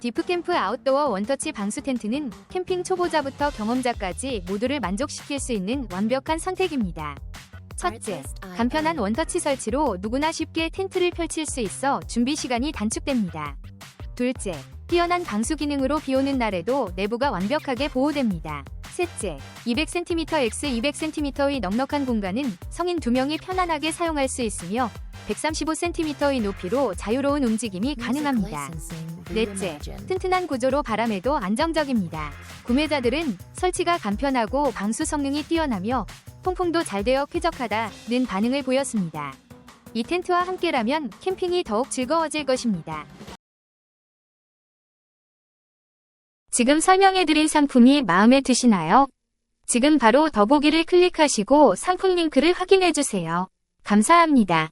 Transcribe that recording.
디프캠프 아웃도어 원터치 방수 텐트는 캠핑 초보자부터 경험자까지 모두를 만족시킬 수 있는 완벽한 선택입니다. 첫째, 간편한 원터치 설치로 누구나 쉽게 텐트를 펼칠 수 있어 준비 시간이 단축됩니다. 둘째, 뛰어난 방수 기능으로 비 오는 날에도 내부가 완벽하게 보호됩니다. 셋째, 200cm x 200cm의 넉넉한 공간은 성인 2명이 편안하게 사용할 수 있으며 135cm의 높이로 자유로운 움직임이 가능합니다. 넷째, 튼튼한 구조로 바람에도 안정적입니다. 구매자들은 설치가 간편하고 방수 성능이 뛰어나며 통풍도 잘 되어 쾌적하다는 반응을 보였습니다. 이 텐트와 함께라면 캠핑이 더욱 즐거워질 것입니다. 지금 설명해드린 상품이 마음에 드시나요? 지금 바로 더보기를 클릭하시고 상품 링크를 확인해주세요. 감사합니다.